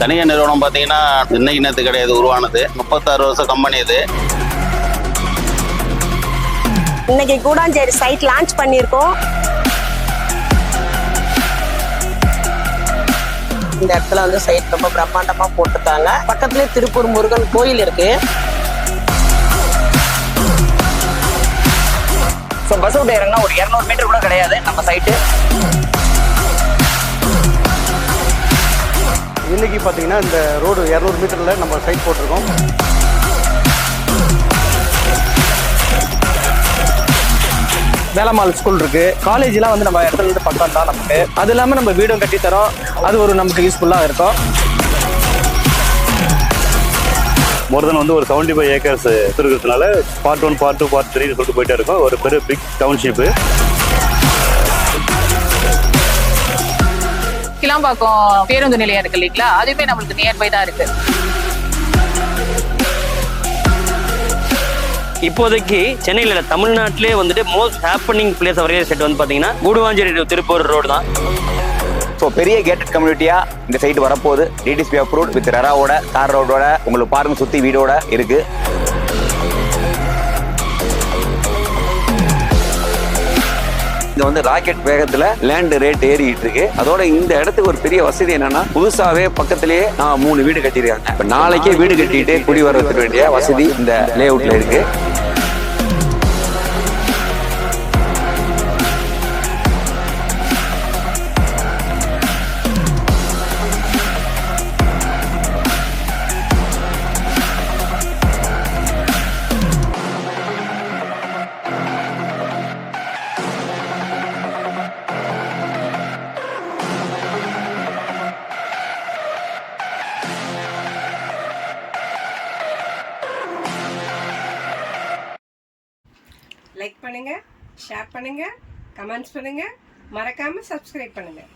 தனியார் நிறுவனம் பார்த்தீங்கன்னா இன்னைக்கு நேற்று கிடையாது உருவானது. முப்பத்தாறு வருஷம் கம்பெனி இது. இன்னைக்கு கூடாஞ்சேரி சைட் லான்ச் பண்ணியிருக்கோம். இந்த இடத்துல வந்து சைட் ரொம்ப பிரம்மாண்டமா போட்டிருக்காங்க. பக்கத்துலயே திருப்பூர் முருகன் கோயில் இருக்கு. ஸோ பஸ் விட்டு இறங்கினா ஒரு இரநூறு மீட்டர் கூட கிடையாது நம்ம சைட்டு இன்னைக்கு பார்த்தீங்கன்னா இந்த ரோடு இரநூறு மீட்டரில் நம்ம சைட் போட்டிருக்கோம். வேலம்மாள் ஸ்கூல் இருக்கு. காலேஜ்லாம் வந்து நம்ம இடத்துல இருந்து பக்கம் தான் நமக்கு. அது இல்லாமல் நம்ம வீடும் கட்டி தரோம். அது ஒரு நமக்கு யூஸ்ஃபுல்லாக இருக்கும். மோர் தென் வந்து ஒரு செவன்டி ஃபைவ் ஏக்கர்ஸ் இருக்கிறதுனால part one part two part three சொல்லிட்டு போயிட்டே இருக்கும். ஒரு பெரிய பிக் டவுன்ஷிப்பு கிளாம்பாக்கம் பேருந்து நிலையம் இருக்கு இல்லைங்களா? அதுவுமே நம்மளுக்கு நியர்பை தான் இருக்கு. இப்போதைக்கு சென்னையில் தமிழ்நாட்டிலே வந்துட்டு most happening place real estate வந்து பார்த்தீங்கன்னா கூடுவாஞ்சேரி to திருப்பூர் ரோடு தான். ஸோ பெரிய கேட்டட் கம்யூனிட்டியா இந்த சைட் வரப்போகுது. டிடிஸ்பி அப்ரூவ்ட் வித் ரெராவோட தார் ரோடோட உங்களுக்கு பாருங்க சுத்தி வீடோட இருக்கு. இது வந்து ராக்கெட் வேகத்துல லேண்ட் ரேட் ஏறிட்டு இருக்கு. அதோட இந்த இடத்துக்கு ஒரு பெரிய வசதி என்னன்னா புதுசாவே பக்கத்திலேயே மூணு வீடு கட்டியிருக்காங்க. இப்ப நாளைக்கே வீடு கட்டிட்டு குடி வர்றதுக்கு வேண்டிய வசதி இந்த லே அவுட்ல இருக்கு. லைக் பண்ணுங்கள் ஷேர் பண்ணுங்கள் கமெண்ட்ஸ் பண்ணுங்கள் மறக்காமல் சப்ஸ்கிரைப் பண்ணுங்கள்